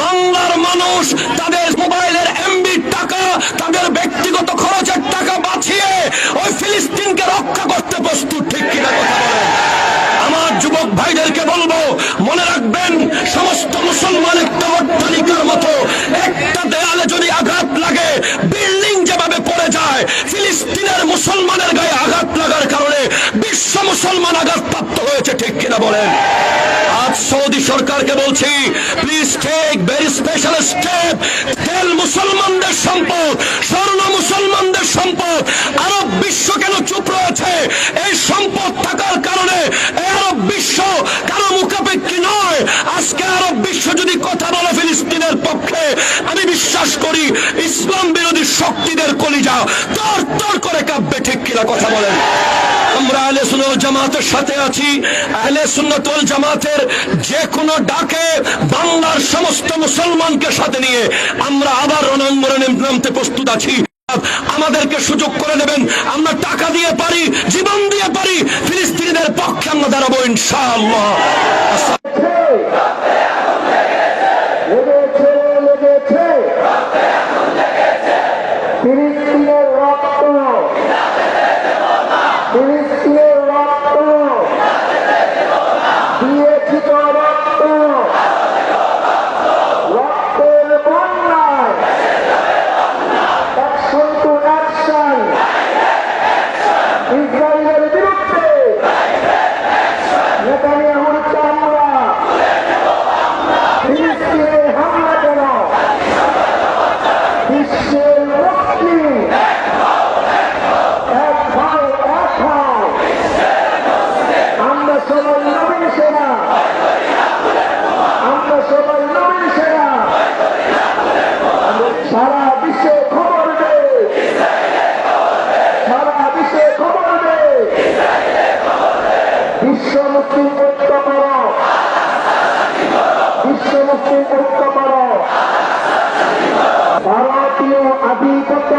বাংলার মানুষ তাদের মোবাইলের টাকা, তাদের ব্যক্তিগত খরচের টাকা বাঁচিয়ে ওই ফিলিস্তিনকে রক্ষা করতে প্রস্তুত, ঠিক কিনা কথা আমার যুবক ভাইদেরকে বলব, মনে রাখবেন, সমস্ত মুসলমান একটা বিল্ডিং যেভাবে পড়ে যায়, ফিলিস্তিনের মুসলমানের গায়ে আঘাত লাগার কারণে বিশ্ব মুসলমান আঘাতপ্রাপ্ত হয়েছে, ঠিক কিনা বলেন? আজ সৌদি সরকারকে বলছি please take very special step তেল মুসলমানদের সম্পদ, স্বর্ণ মুসলমানদের সম্পদ, আরব বিশ্ব কেন চুপ রয়েছে? এই সম্পদ থাকার কারণে আরব বিশ্ব কারও মুখাপেক্ষী নয় আজকে আরব বিশ্ব যদি কথা বলে ফিলিস্তিনের পক্ষে আমি বিশ্বাস করি, ইসলাম বিরোধী শক্তিদের কলিজা, তর তর করে কাঁপবে, ঠিক কিনা কথা বলেন। আমরা আহলে সুন্নাত জামাতের সাথে আছি। আহলে সুন্নাত জামাতের যে কোনো ডাকে বাংলার সমস্ত মুসলমানকে সাথে নিয়ে আমরা আবার রণাঙ্গনে নামতে প্রস্তুত আছি। আমাদেরকে সুযোগ করে দেবেন। আমরা টাকা দিয়ে পারি, জীবন দিয়ে পারি, ফিলিস্তিনিদের পক্ষে আমরা দাঁড়াবো ইনশাআল্লাহ। Repare মুক্তি ঐক্য করো। বিশ্ব মুসলিম ঐক্য করো। ভারতীয় আধিপত্য।